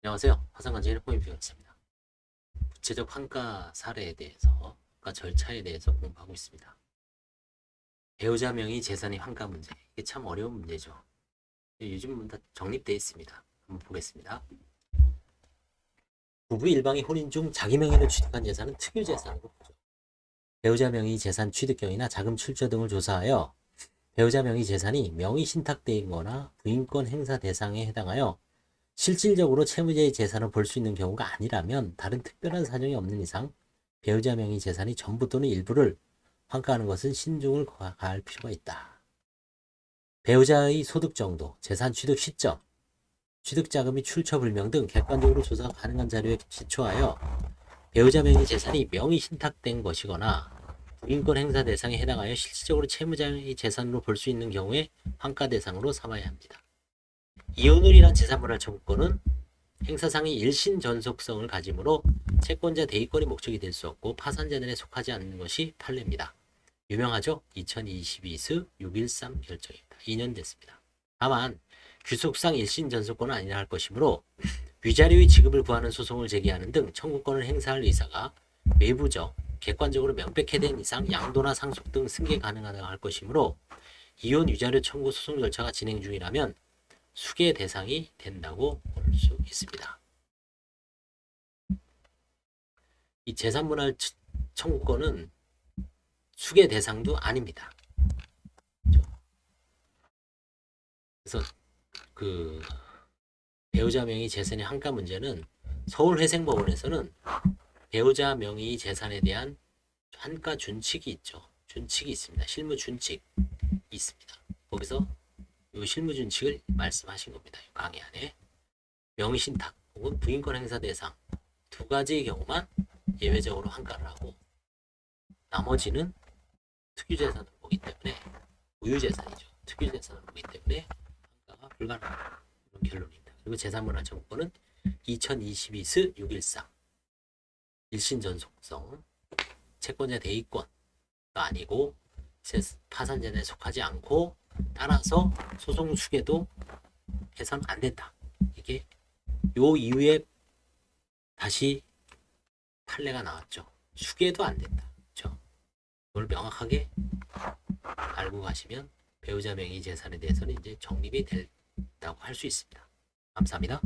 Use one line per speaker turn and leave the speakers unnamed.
안녕하세요. 화상관제의 호임표였습니다. 구체적 환가 사례에 대해서, 환가 절차에 대해서 공부하고 있습니다. 배우자 명의 재산의 환가 문제. 이게 참 어려운 문제죠. 요즘은 다 정립되어 있습니다. 한번 보겠습니다. 부부 일방이 혼인 중 자기 명의로 취득한 재산은 특유 재산으로 보죠. 배우자 명의 재산 취득 경위나 자금 출처 등을 조사하여 배우자 명의 재산이 명의 신탁되거나 부인권 행사 대상에 해당하여 실질적으로 채무자의 재산을 볼 수 있는 경우가 아니라면 다른 특별한 사정이 없는 이상 배우자 명의 재산이 전부 또는 일부를 환가하는 것은 신중을 가할 필요가 있다. 배우자의 소득 정도, 재산 취득 시점, 취득 자금이 출처 불명 등 객관적으로 조사 가능한 자료에 기초하여 배우자 명의 재산이 명의 신탁된 것이거나 부인권 행사 대상에 해당하여 실질적으로 채무자의 재산으로 볼 수 있는 경우에 환가 대상으로 삼아야 합니다. 이혼을이란 재산분할 청구권은 행사상의 일신 전속성을 가지므로 채권자 대의권이 목적이 될 수 없고 파산자들에 속하지 않는 것이 판례입니다. 유명하죠? 2022스 613 결정입니다. 2년 됐습니다. 다만 규속상 일신 전속권은 아니라 할 것이므로 위자료의 지급을 구하는 소송을 제기하는 등 청구권을 행사할 의사가 외부적, 객관적으로 명백해 된 이상 양도나 상속 등 승계 가능하다 할 것이므로 이혼 위자료 청구 소송 절차가 진행 중이라면 수계 대상이 된다고 볼 수 있습니다. 이 재산분할 치- 청구권은 수계 대상도 아닙니다. 그래서 그 배우자 명의 재산의 환가 문제는 서울회생법원에서는 배우자 명의 재산에 대한 환가 준칙이 있죠. 준칙이 있습니다. 실무 준칙 있습니다. 거기서 이 실무 준칙을 말씀하신 겁니다. 이 강의 안에 명의신탁 혹은 부인권 행사 대상 두 가지의 경우만 예외적으로 환가를 하고 나머지는 특유재산으로 보기 때문에 우유재산이죠. 특유재산으로 보기 때문에 환가가 불가능하다. 이런 결론입니다. 그리고 재산문화 청구권은 2022스 613 일신 전속성 채권자 대의권가 아니고 세- 파산자에 속하지 않고 따라서 소송 수계도 해선 안 된다. 이게 요 이후에 다시 판례가 나왔죠. 수계도 안 된다. 그렇죠? 이걸 명확하게 알고 가시면 배우자 명의 재산에 대해서는 이제 정립이 된다고 할 수 있습니다. 감사합니다.